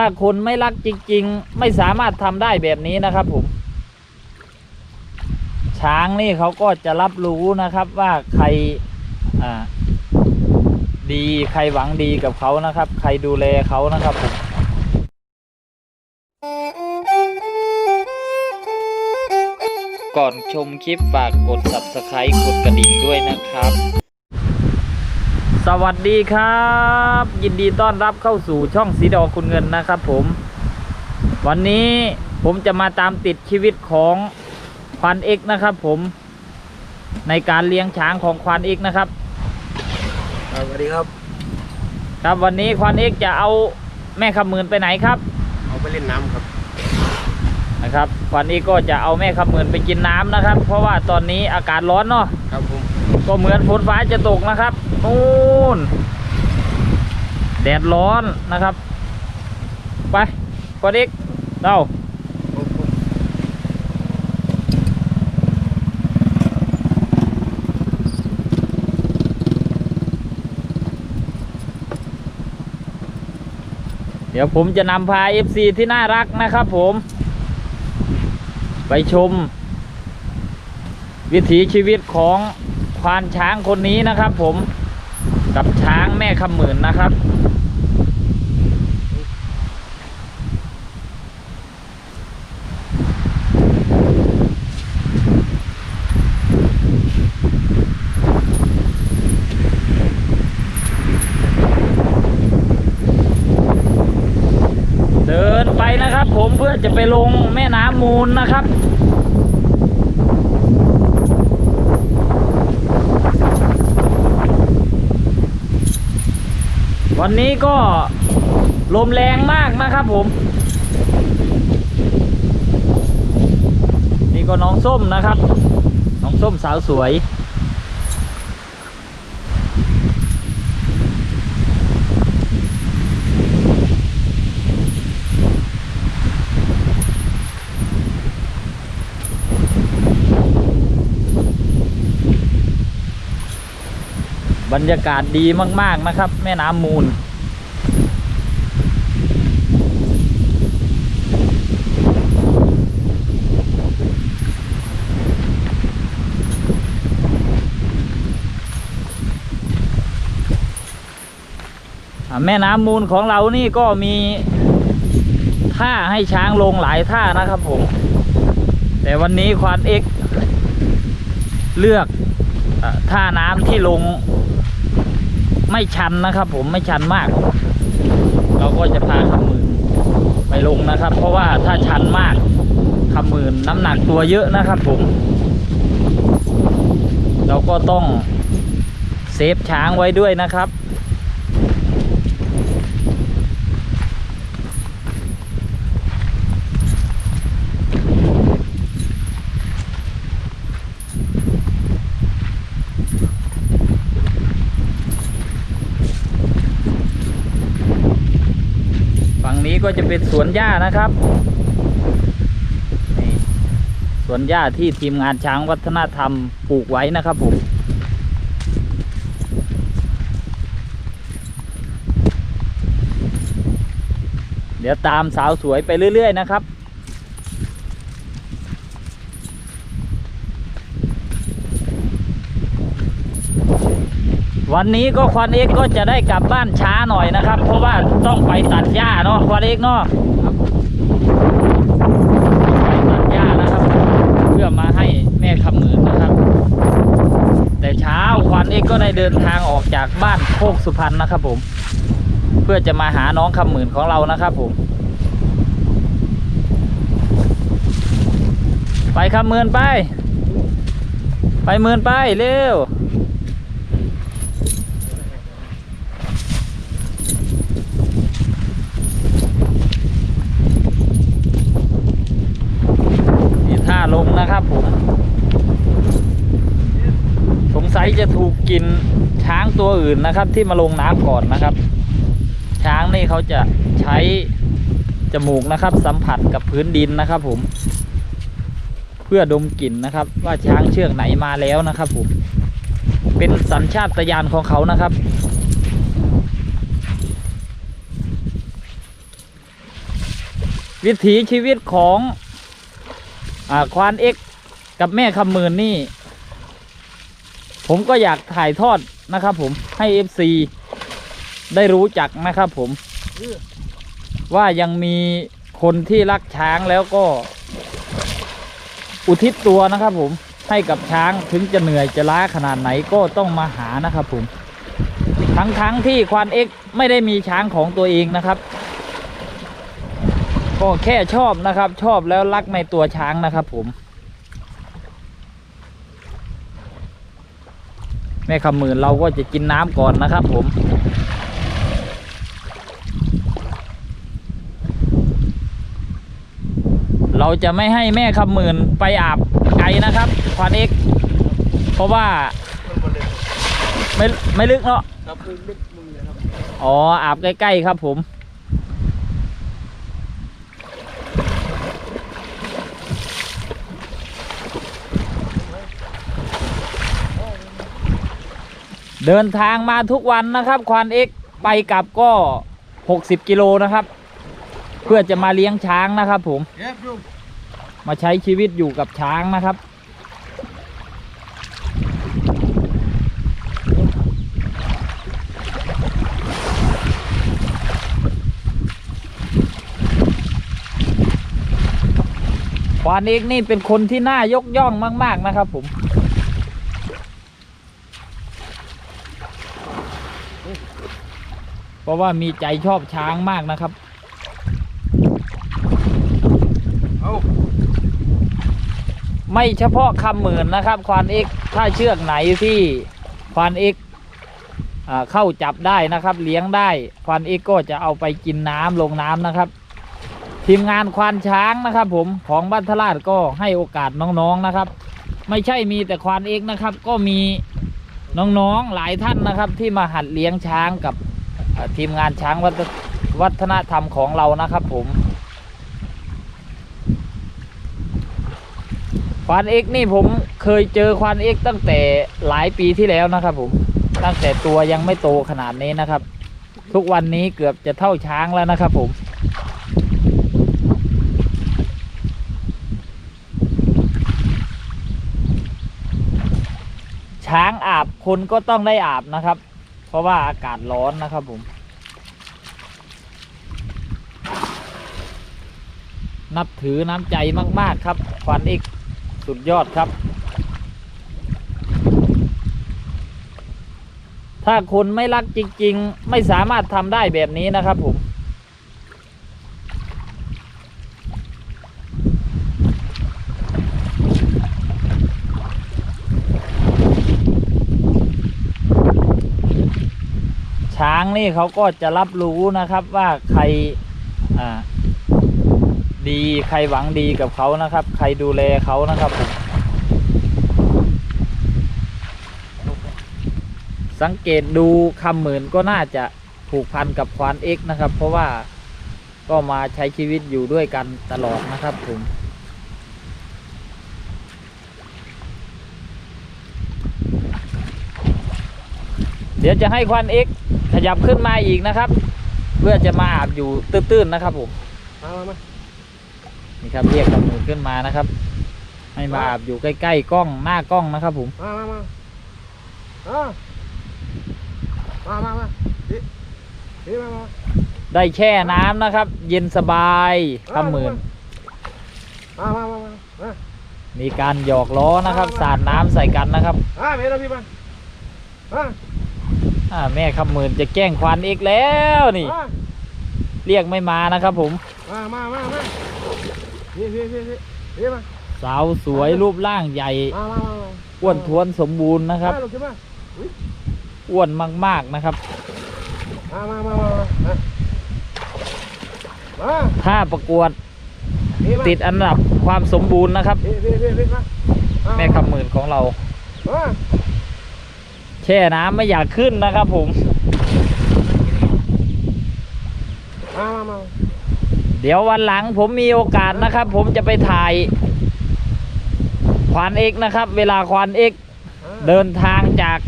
ถ้าคนไม่รักจริง ๆ ไม่สามารถทำได้แบบนี้นะครับผม ช้างนี่เขาก็จะรับรู้นะครับว่าใครดีใครหวังดีกับเขานะครับ ใครดูแลเขานะครับผมก่อนชมคลิปฝากกด subscribe กดกระดิ่งด้วยนะครับ สวัสดีครับ ยินดีต้อนรับเข้าสู่ช่องสีดอคุณเงินนะครับผม วันนี้ผมจะมาตามติดชีวิตของควานเอกนะครับผมในการเลี้ยงช้างของควานเอกนะครับสวัสดีครับ ครับวันนี้ควานเอกจะเอาแม่ขมืนไปไหนครับ เอาไปเล่นน้ำครับนะครับควานเอกก็จะเอาแม่ขมืนไปกินน้ำนะครับ เพราะว่าตอนนี้อากาศร้อนเนาะครับผมก็เหมือนฝนฟ้าจะตกนะครับ นู่นแดดร้อนนะครับ ไปควานเอกเราเดี๋ยวผมจะนำพา FC ที่น่ารักนะครับผม ไปชม วิถีชีวิตของควานช้างคนนี้นะครับผม กับช้างแม่คำหมื่นนะครับ เดินไปนะครับ ผมเพื่อจะไปลงแม่น้ำมูลนะครับ วันนี้ก็ลมแรงมากนะครับผม นี่ก็น้องส้มนะครับ น้องส้มสาวสวย บรรยากาศดีมาก ๆ นะครับ แม่น้ำมูล แม่น้ำมูลของเรานี่ก็มีท่าให้ช้างลงหลายท่านะครับผม แต่วันนี้ควานเอ็กเลือกอท่าน้ำที่ลง ไม่ชันนะครับ ผมไม่ชันมาก เราก็จะพาขมืนไปลงนะครับ เพราะว่าถ้าชันมากขมืนน้ำหนักตัวเยอะนะครับ ผม เราก็ต้องเซฟช้างไว้ด้วยนะครับ ฝั่ง นี้ก็จะเป็นสวนหญ้านะครับนี่สวนหญ้าที่ทีมงานช้างวัฒนธรรมปลูกไว้นะครับผมเดี๋ยวตามสาวสวยไปเรื่อย ๆ นะครับ วันนี้ก็ควันเอกก็จะได้กลับบ้านช้าหน่อยนะครับ เพราะว่าต้องไปตัดหญ้าเนาะควันเอกเนาะไปตัดหญ้านะครับ เพื่อมาให้แม่คำหมื่นนะครับ แต่เช้าควันเอกก็ได้เดินทางออกจากบ้านโคกสุพรรณนะครับ ผม เพื่อจะมาหาน้องคำหมื่นของเรานะครับ ผม ไปคำหมื่นไป ไปหมื่นไปเร็ว นี่ท่าลงนะครับผม สงสัย จะถูกกินช้างตัวอื่นนะครับ ที่มาลงน้ำก่อนนะครับ ช้างนี่เขาจะใช้จมูกนะครับ สัมผัสกับพื้นดินนะครับ ผม เพื่อดมกลิ่นนะครับ ว่าช้างเชือกไหนมาแล้วนะครับ ผม เป็นสัญชาตญาณของเขานะครับวิถีชีวิตของอควานเอ็กกับแม่คำมืนนี่ ผมก็อยากถ่ายทอดนะครับผมให้ FC ได้รู้จักนะครับผม ว่ายังมีคนที่รักช้างแล้วก็ อุทิศตัวนะครับผมให้กับช้างถึงจะเหนื่อยจะล้าขนาดไหนก็ต้องมาหานะครับผม ทั้งทั้งๆที่ควานเอ็กไม่ได้มีช้างของตัวเองนะครับ ก็แค่ชอบนะครับ ชอบแล้วรักในตัวช้างนะครับผม แม่คำหมื่นเราก็จะกินน้ำก่อนนะครับผมเราจะไม่ให้แม่คำหมื่นไปอาบไกลนะครับควานเอ็กเพราะว่ามันบนเลยไม่ไม่ลึกเนาะครับคือลึกมึงเลยครับอ๋ออาบใกล้ๆครับผม เดินทางมาทุกวันนะครับควานเอ็กไปกลับก็ 60 กิโลนะครับ เพื่อจะมาเลี้ยงช้างนะครับ ผม มาใช้ชีวิตอยู่กับช้างนะครับ ควานเอกนี่เป็นคนที่น่ายกย่องมาก ๆนะครับ ผม เพ ราะว่ามีใจชอบช้างมากนะครับเอาไม่เฉพาะคำหมื่นนะครับ ควานเอกถ้าเชือกไหนที่ควานเอกอ่าเข้าจับได้นะครับ เลี้ยงได้ ควานเอกก็จะเอาไปกินน้ำลงน้ำนะครับ ทีมงานควานช้างนะครับ ผมของบ้านทราชก็ให้โอกาสน้องๆนะครับ ไม่ใช่มีแต่ควานเอกนะครับ ก็มีน้องๆหลายท่านนะครับ ที่มาหัดเลี้ยงช้างกับอ่า ทีมงานช้างวัฒนธรรมของเรานะครับผมควานเอ็กนี่ผมเคยเจอควานเอ็กตั้งแต่หลายปีที่แล้วนะครับผมตั้งแต่ตัวยังไม่โตขนาดนี้นะครับ ทุกวันนี้เกือบจะเท่าช้างแล้วนะครับผมช้างอาบคนก็ต้องได้อาบนะครับ ราะว่าอากาศร้อนนะครับผม นับถือน้ำใจมาก ๆ ครับควานเอ็กสุดยอดครับ ถ้าคนไม่รักจริง ๆ ไม่สามารถทำได้แบบนี้นะครับผม นี่เขาก็จะรับรู้นะครับว่าใครดีใครหวังดีกับเขานะครับ ใครดูแลเขานะครับผมสังเกตดูคำหมื่นก็น่าจะผูกพันกับควานเอ็กนะครับ เพราะว่าก็มาใช้ชีวิตอยู่ด้วยกันตลอดนะครับผมเดี๋ยวจะให้ควานเอ็ก ขยับขึ้นมาอีกนะครับ เพื่อจะมาอาบอยู่ตื้นๆนะครับผมมามามานี่ครับเรียกกับหมูขึ้นมานะครับ ให้มาอาบอยู่ใกล้ๆกล้องหน้ากล้องนะครับ ผมมามามาอ่ามามามาดิดิมามาได้แช่น้ำนะครับ เย็นสบายคำหมื่นมามามามามามีการหยอกล้อนะครับ สาดน้ำใส่กันนะครับอ่าเมย์เราพี่มามา อ่าแม่คำหมื่นจะแกล้งควันอีกแล้วนี่ มาเรียกไม่มานะครับผม มามามามาพี่พี่พี่พี่พี่มาสาวสวยรูปร่างใหญ่มามามามาอ้วนท้วนสมบูรณ์นะครับ มาลูกขึ้นมาอ้วนมากๆนะครับ มามามามามามาถ้าประกวดพี่มาติดอันดับความสมบูรณ์นะครับพี่พี่พี่พี่มาาแม่คำหมื่นของเรา มา แช่น้ำไม่อยากขึ้นนะครับผม มามามาเดี๋ยววันหลังผมมีโอกาสนะครับ ผมจะไปถ่ายควานเอกนะครับ เวลาควานเอกอ่าเดินทางจาก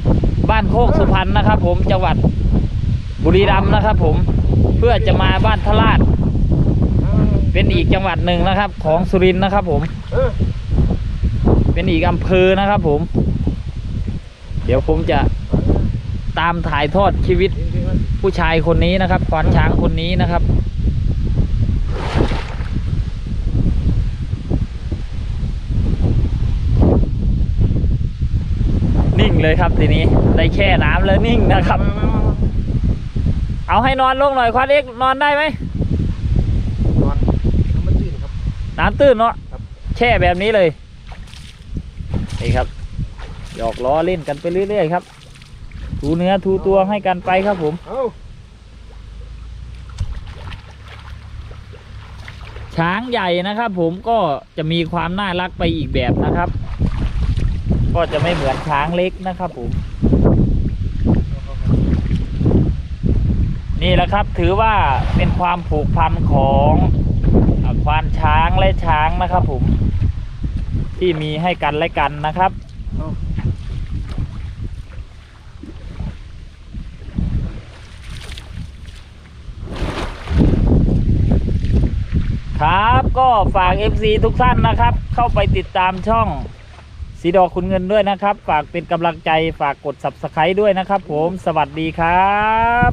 บ้านโคกสุพรรณนะครับ ผมจังหวัดบุรีรัมย์นะครับ ผมเพื่อจะมาบ้านทลาดมามาเป็นอีกจังหวัดหนึ่งนะครับ ของสุรินทร์นะครับ ผมเออเป็นอีกอำเภอนะครับ ผมเดี๋ยวผมจะตามถ่ายทอดชีวิตจริงๆมันผู้ชายคนนี้นะครับควานช้างคนนี้นะครับ นิ่งเลยครับทีนี้ได้แช่น้ำแล้วนิ่งนะครับมามามามาเอาให้นอนลงหน่อยควานเอกนอนได้ไหมนอนน้ำมันจืดครับน้ำตื้นเนาะครับแช่แบบนี้เลยนี่ครับ หยอกล้อเล่นกันไปเรื่อยๆครับทูเนื้อทูตัวให้กันไปครับผมเอาช้างใหญ่นะครับผมก็จะมีความน่ารักไปอีกแบบนะครับ ก็จะไม่เหมือนช้างเล็กนะครับผม นี่แหละครับถือว่าเป็นความผูกพันของอาควานช้างและช้างนะครับผมที่มีให้กันและกันนะครับ เอา ครับก็ ฝาก FC ทุกท่านนะครับ เข้าไปติดตามช่องสีดอกคุณเงินด้วยนะครับ ฝากเป็นกำลังใจฝากกด subscribe ด้วยนะครับ ผมสวัสดีครับ